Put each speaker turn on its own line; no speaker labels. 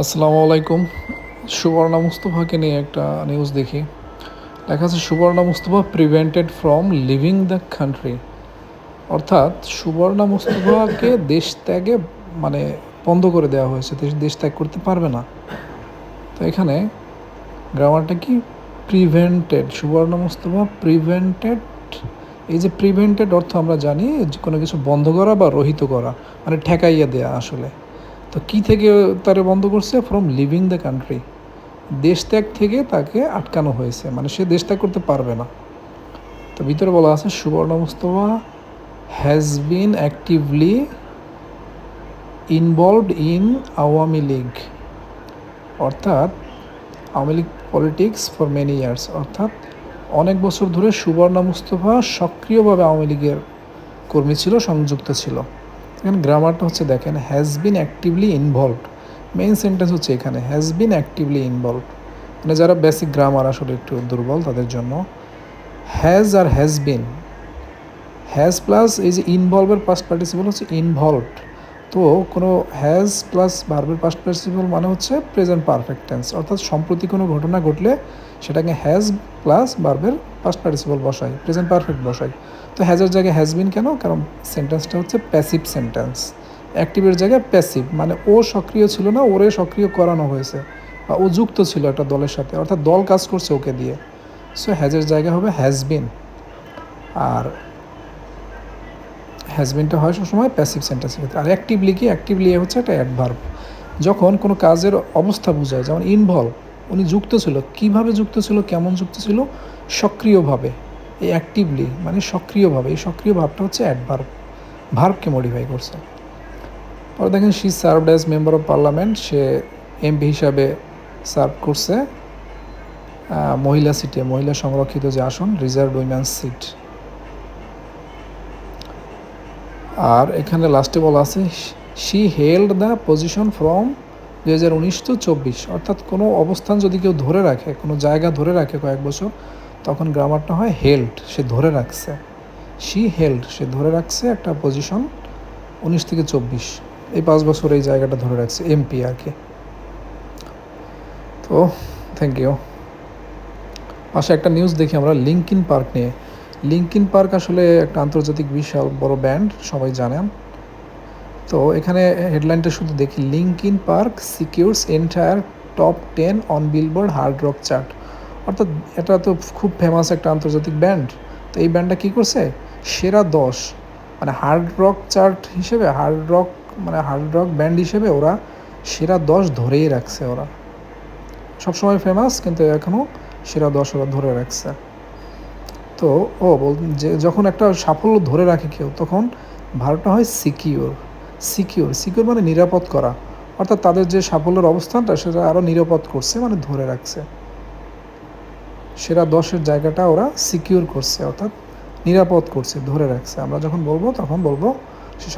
আসসালামু আলাইকুম। সুবর্ণা মুস্তফাকে নিয়ে একটা নিউজ দেখি। লেখা আছে Suborna Mustafa prevented from leaving the country অর্থাৎ সুবর্ণা মুস্তফাকে দেশ ত্যাগে মানে বন্ধ করে দেওয়া হয়েছে। দেশ দেশ ত্যাগ করতে পারবে না। তো এখানে গ্রামারটা কি? প্রিভেন্টেড সুবর্ণা মুস্তফা প্রিভেন্টেড এই যে প্রিভেন্টেড অর্থ আমরা জানি কোনো কিছু বন্ধ করা বা রহিত করা মানে ঠেকাইয়া দেয়া আসলে। তো কি থেকে তারে বন্ধ করছে? ফ্রম লিভিং দ্য কান্ট্রি দেশ ত্যাগ থেকে তাকে আটকানো হয়েছে। মানে সে দেশ ত্যাগ করতে পারবে না। তো ভিতরে বলা আছে Suborna Mustafa has been actively involved in Awami League. অর্থাৎ Awami League politics for many years অর্থাৎ অনেক বছর ধরে সুবর্ণা মুস্তফা সক্রিয়ভাবে আওয়ামী লীগের কর্মী ছিল, সংযুক্ত ছিল। এখানে গ্রামারটা হচ্ছে দেখেন has been actively involved main sentence হচ্ছে এখানে হ্যাজ বিন অ্যাক্টিভলি ইনভলভড মানে যারা বেসিক গ্রামার আসলে একটু দুর্বল তাদের জন্য হ্যাজ আর হ্যাজ বিন হ্যাজ প্লাস এই যে ইনভলভের পাস্ট পার্টিসিপল হচ্ছে ইনভলভড তো কোনো হ্যাজ প্লাস ভার্বের পাস্ট পার্টিসিপল মানে হচ্ছে প্রেজেন্ট পারফেক্ট টেন্স অর্থাৎ সম্প্রতি কোনো ঘটনা ঘটলে সেটাকে হ্যাজ প্লাস ভার্বের পাস্ট পার্টিসিপল বসাই প্রেজেন্ট পারফেক্ট বসাই তো হ্যাজের জায়গায় হ্যাজ বিন কেন? কারণ সেন্টেন্সটা হচ্ছে প্যাসিভ সেন্টেন্স অ্যাক্টিভের জায়গায় প্যাসিভ মানে ও সক্রিয় ছিল না, ওরে সক্রিয় করানো হয়েছে, বা ও যুক্ত ছিল একটা দলের সাথে, অর্থাৎ দল কাজ করছে ওকে দিয়ে। সো হ্যাজের জায়গা হবে হ্যাজ বিন আর হ্যাজবিনটা হয় সবসময় প্যাসিভ সেন্টেন্সের ক্ষেত্রে। আর অ্যাক্টিভলি কি? অ্যাক্টিভলি হচ্ছে একটা অ্যাডভার্ব যখন কোনো কাজের অবস্থা বোঝায়, যেমন ইনভলভ উনি যুক্ত ছিল, কীভাবে যুক্ত ছিল, কেমন যুক্ত ছিল? সক্রিয়ভাবে। এই অ্যাক্টিভলি মানে সক্রিয়ভাবে। এই সক্রিয় ভাবটা হচ্ছে অ্যাডভার্ব ভার্বকে মডিফাই করছে। পরে দেখেন she served as member of parliament say MP হিসাবে সার্ভ করছে মহিলা সিটে মহিলা সংরক্ষিত যে আসন রিজার্ভ উইমেন্স সিট আর এখানে লাস্টে বলা আছে she held the position from দু হাজার উনিশ টু চব্বিশ। অর্থাৎ কোনো অবস্থান যদি কেউ ধরে রাখে, কোনো জায়গা ধরে রাখে কয়েক বছর, তখন গ্রামারটা হয় হেল্ড সে ধরে রাখছে। শি হেল্ড সে ধরে রাখছে একটা পজিশন উনিশ থেকে চব্বিশ। এই পাঁচ বছর এই জায়গাটা ধরে রাখছে এমপি আর কি। তো থ্যাংক ইউ পাশে একটা নিউজ দেখি আমরা লিঙ্কিন পার্ক নিয়ে। লিঙ্কিন পার্ক আসলে একটা আন্তর্জাতিক বিশাল বড় ব্যান্ড, সবাই জানেন তো এখানে হেডলাইনটা শুধু দেখি Linkin Park secures entire top ten on Billboard hard rock chart অর্থাৎ এটা তো খুব ফেমাস একটা আন্তর্জাতিক ব্যান্ড। তো এই ব্যান্ডটা কী করছে? সেরা দশ। মানে হার্ড রক চার্ট হিসেবে হার্ড রক মানে হার্ড রক ব্যান্ড হিসেবে ওরা সেরা দশ ধরেই রাখছে ওরা। সবসময় ফেমাস কিন্তু এখনও সেরা দশ ওরা ধরে রাখছে। তো ও বল যে যখন একটা সাফল্য ধরে রাখে কেউ, তখন ভারতটা হয় সিকিওর সিকিওর সিকিউর মানে নিরাপদ করা। অর্থাৎ তাদের যে সাফল্যের অবস্থানটা, সেটা আরও নিরাপদ করছে মানে ধরে রাখছে। সেরা দশের জায়গাটা ওরা সিকিউর করছে, অর্থাৎ নিরাপদ করছে, ধরে রাখছে। আমরা যখন বলব, তখন বলব সে